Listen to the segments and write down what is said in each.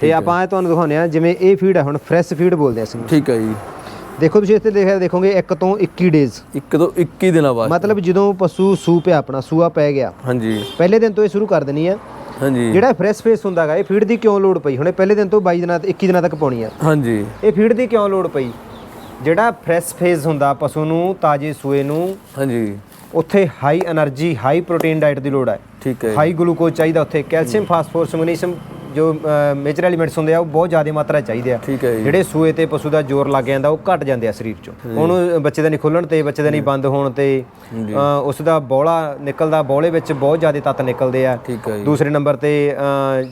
ਤੇ ਆਪਾਂ ਇਹ ਤੁਹਾਨੂੰ ਦਿਖਾਉਂਦੇ ਆ ਜਿਵੇਂ ਇਹ ਫੀਡ ਹੈ ਹੁਣ ਫਰੈਸ਼ ਫੀਡ ਬੋਲਦੇ ਆ ਅਸੀਂ। ਠੀਕ ਹੈ ਜੀ। ਦੇਖੋ ਤੁਸੀਂ ਇੱਥੇ ਦੇਖਿਆ ਦੇਖੋਗੇ 1 ਤੋਂ 21 ਡੇਜ਼ 1 ਤੋਂ 21 ਦਿਨਾਂ ਬਾਅਦ। ਮਤਲਬ ਜਦੋਂ ਪਸ਼ੂ ਸੂ ਪਿਆ ਆਪਣਾ ਸੂਆ ਪੈ ਗਿਆ। ਹਾਂਜੀ। ਪਹਿਲੇ ਦਿਨ ਤੋਂ ਇਹ ਸ਼ੁਰੂ ਕਰ ਦੇਣੀ ਹੈ। ਹਾਂਜੀ। ਜਿਹੜਾ ਫਰੈਸ਼ ਫੇਸ ਹੁੰਦਾਗਾ ਇਹ ਫੀਡ ਦੀ ਕਿਉਂ ਲੋੜ ਪਈ? ਹੁਣੇ ਪਹਿਲੇ ਦਿਨ ਤੋਂ 22 ਦਿਨਾਂ ਤੱਕ 21 ਦਿਨਾਂ ਤੱਕ ਪਾਉਣੀ ਆ ਹਾਂਜੀ। ਇਹ ਫੀਡ ਦੀ ਕਿਉਂ ਲੋੜ ਪਈ? ਜਿਹੜਾ ਫਰੈਸ਼ ਫੇਸ ਹੁੰਦਾ ਪਸ਼ੂ ਨੂੰ ਤਾਜ਼ੇ ਸੂਏ ਨੂੰ ਹਾਂਜੀ। ਉੱਥੇ high energy high protein diet ਦੀ ਲੋੜ ਹੈ। ਠੀਕ ਹੈ ਹਾਈ ਗਲੂਕੋਜ਼ ਚਾਹੀਦਾ ਉੱਥੇ। ਕੈਲਸ਼ੀਅਮ ਫਾਸਫੋਰਸ ਮੈਗਨੀਸ਼ੀਅਮ ਜੋ ਮੇਜਰ ਐਲੀਮੈਂਟਸ ਹੁੰਦੇ ਆ ਉਹ ਬਹੁਤ ਜ਼ਿਆਦਾ ਮਾਤਰਾ ਚਾਹੀਦੇ ਆ। ਠੀਕ ਹੈ ਜੀ। ਜਿਹੜੇ ਸੂਏ ਤੇ ਪਸ਼ੂ ਦਾ ਜ਼ੋਰ ਲੱਗ ਜਾਂਦਾ ਉਹ ਘਟ ਜਾਂਦੇ ਆ ਸਰੀਰ 'ਚੋਂ। ਉਹਨੂੰ ਬੱਚੇ ਦਾ ਨਹੀਂ ਖੁੱਲਣ ਤੇ ਬੱਚੇ ਦਾ ਨਹੀਂ ਬੰਦ ਹੋਣ ਤੇ ਉਸ ਦਾ ਬੋਲਾ ਨਿਕਲਦਾ ਬੋਲੇ ਵਿੱਚ ਬਹੁਤ ਜ਼ਿਆਦਾ ਤੱਤ ਨਿਕਲਦੇ ਆ। ਠੀਕ ਹੈ ਜੀ। ਦੂਸਰੇ ਨੰਬਰ ਤੇ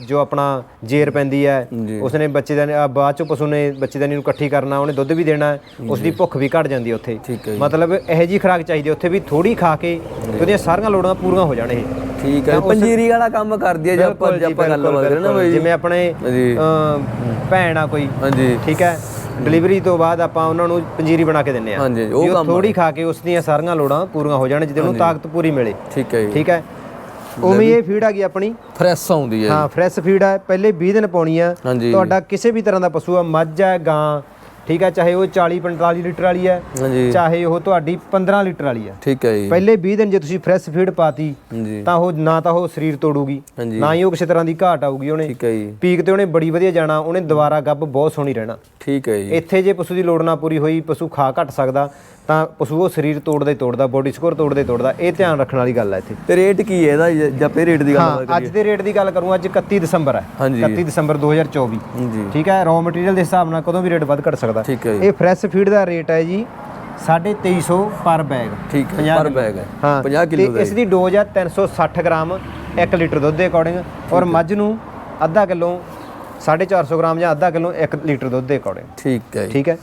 ਜੋ ਆਪਣਾ ਜੇਰ ਪੈਂਦੀ ਹੈ। ਉਸਨੇ ਬੱਚੇ ਦਾ ਬਾਅਦ ਚੋਂ ਪਸ਼ੂ ਨੇ ਬੱਚੇ ਦਾ ਨੂੰ ਇਕੱਠੀ ਕਰਨਾ ਉਹਨੇ ਦੁੱਧ ਵੀ ਦੇਣਾ ਉਸ ਦੀ ਭੁੱਖ ਵੀ ਘਟ ਜਾਂਦੀ ਉੱਥੇ। ਮਤਲਬ ਇਹੋ ਜੀ ਖੁਰਾਕ ਚਾਹੀਦੀ ਹੈ ਉੱਥੇ ਵੀ ਥੋੜੀ ਖਾ ਕੇ ਉਹਦੀਆਂ ਸਾਰੀਆਂ ਲੋੜਾਂ ਪੂਰੀਆਂ ਹੋ ਜਾਣ ਇਹ। ਠੀਕ ਹੈ ਪੰਜੀਰੀ ਵਾਲਾ ਕੰਮ ਕਰਦੀ ਹੈ ਜੇ ਆਪਾਂ ਜੇ ਆਪਾਂ ਗੱਲ ਕਰੀਏ ਨਾ ਬਾਈ। ਜਿਵੇਂ ਆਪਣੇ ਭੈਣ ਆ ਕੋਈ ਹਾਂਜੀ। ਠੀਕ ਹੈ? ਡਿਲੀਵਰੀ ਤੋਂ ਬਾਅਦ ਆਪਾਂ ਉਹਨਾਂ ਨੂੰ ਪੰਜੀਰੀ ਬਣਾ ਕੇ ਦਿੰਨੇ ਆ। ਹਾਂਜੀ, ਉਹ ਕੰਮ ਥੋੜੀ ਖਾ ਕੇ ਉਸ ਦੀਆਂ ਸਾਰੀਆਂ ਲੋੜਾਂ ਪੂਰੀਆਂ ਹੋ ਜਾਣ ਜਿਹਦੇ ਨੂੰ ਤਾਕਤ ਪੂਰੀ ਮਿਲੇ। ਠੀਕ ਹੈ ਠੀਕ ਹੈ? ਉਵੇਂ ਇਹ ਫੀਡ ਆ ਗਈ ਆਪਣੀ। ਫਰੈਸ਼ ਆਉਂਦੀ ਹੈ ਹਾਂ ਫਰੈਸ਼ ਫੀਡ ਹੈ ਪਹਿਲੇ 20 ਦਿਨ ਪਾਉਣੀ ਆ। ਤੁਹਾਡਾ ਕਿਸੇ ਵੀ ਤਰ੍ਹਾਂ ਦਾ ਪਸ਼ੂ ਆ ਮੱਝ ਹੈ ਗਾਂ ਠੀਕ ਹੈ ਚਾਹੇ ਉਹ 40 45 ਲੀਟਰ ਵਾਲੀ ਹੈ ਚਾਹੇ ਉਹ ਤੁਹਾਡੀ 15 ਲੀਟਰ ਵਾਲੀ ਹੈ। ਠੀਕ ਹੈ ਜੀ। ਪਹਿਲੇ 20 ਦਿਨ ਜੇ ਤੁਸੀਂ ਫਰੈਸ਼ ਫੀਡ ਪਾਤੀ ਤਾਂ ਉਹ ਨਾ ਤਾਂ ਉਹ ਸਰੀਰ ਤੋੜੂਗੀ ਨਾ ਹੀ ਉਹ ਕਿਸੇ ਤਰ੍ਹਾਂ ਦੀ ਘਾਟ ਆਊਗੀ ਉਹਨੇ। ਠੀਕ ਹੈ ਜੀ। ਪੀਕ ਤੇ ਉਹਨੇ ਬੜੀ ਵਧੀਆ ਜਾਣਾ ਉਹਨੇ ਦੁਬਾਰਾ ਗੱਭ ਬਹੁਤ ਸੋਹਣੀ ਰਹਿਣਾ। ਠੀਕ ਹੈ ਜੀ। ਇੱਥੇ ਜੇ ਪਸ਼ੂ ਦੀ ਲੋੜ ਨਾ ਪੂਰੀ ਹੋਈ ਪਸ਼ੂ ਖਾ ਘਟ ਸਕਦਾ ਤਾਂ ਪਸ਼ੂ ਉਹ ਸਰੀਰ ਤੋੜਦਾ ਹੀ ਤੋੜਦਾ ਬੋਡੀ ਸਕੋਰ ਤੋੜਦਾ ਹੀ ਤੋੜਦਾ ਇਹ ਧਿਆਨ ਰੱਖਣ ਵਾਲੀ ਗੱਲ ਹੈ ਇੱਥੇ। ਤੇ ਰੇਟ ਕੀ ਹੈ ਇਹਦਾ ਜੇ- ਆਪਾਂ ਰੇਟ ਦੀ ਗੱਲ ਹਾਂ ਅੱਜ ਦੇ ਰੇਟ ਦੀ ਗੱਲ ਕਰੂੰ ਅੱਜ 31 ਦਸੰਬਰ ਹੈ। ਹਾਂਜੀ। 31 ਦਸੰਬਰ 2024 ਜੀ ਠੀਕ ਹੈ ਰॉ ਮਟੀਰੀਅਲ ਦੇ ਹਿਸਾਬ ਨਾਲ ਕਦੋਂ ਵੀ ਰੇਟ ਵੱਧ ਘਟ ਸਕਦਾ। ਠੀਕ ਹੈ ਜੀ। ਇਹ ਫਰੈਸ਼ ਫੀਡ ਦਾ ਰੇਟ ਹੈ ਜੀ। 2350 ਪਰ ਬੈਗ। ਠੀਕ ਹੈ 50 ਪਰ ਬੈਗ ਹੈ। ਹਾਂ 50 ਕਿਲੋ ਤੇ ਇਸ ਦੀ ਡੋਜ਼ ਹੈ 360 ਗ੍ਰਾਮ 1 ਲੀਟਰ ਦੁੱਧ ਦੇ ਅਕੋਰਡਿੰਗ ਔਰ ਮੱਝ ਨੂੰ ਅੱਧਾ ਕਿਲੋ 450 ਗ੍ਰਾਮ ਜਾਂ ਅੱਧਾ ਕਿਲੋ 1 ਲੀਟਰ ਦੁੱਧ ਦੇ ਅਕੋਰਡਿੰਗ ਠੀਕ ਹੈ ਜੀ। ਠੀਕ ਹੈ।